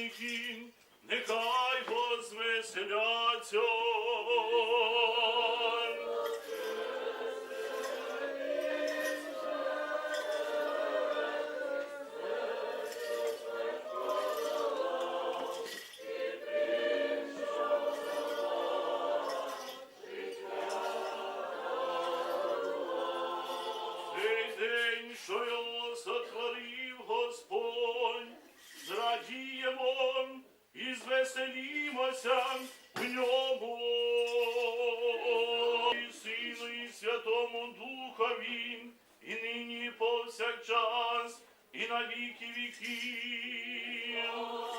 праведників, нехай возвеселяться. звеселімося в ньому, і Сину, і Святому Духові, і нині, повсякчас, і на віки віків.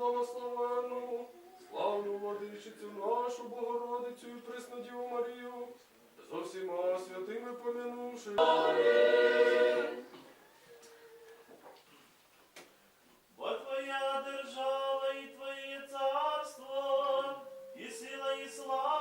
благословенному, славну владичицю нашу Богородицю і Преснодіву Марію, з усіма святими помянувши. Бо Твоя держава і Твоє царство, і сила, і слава.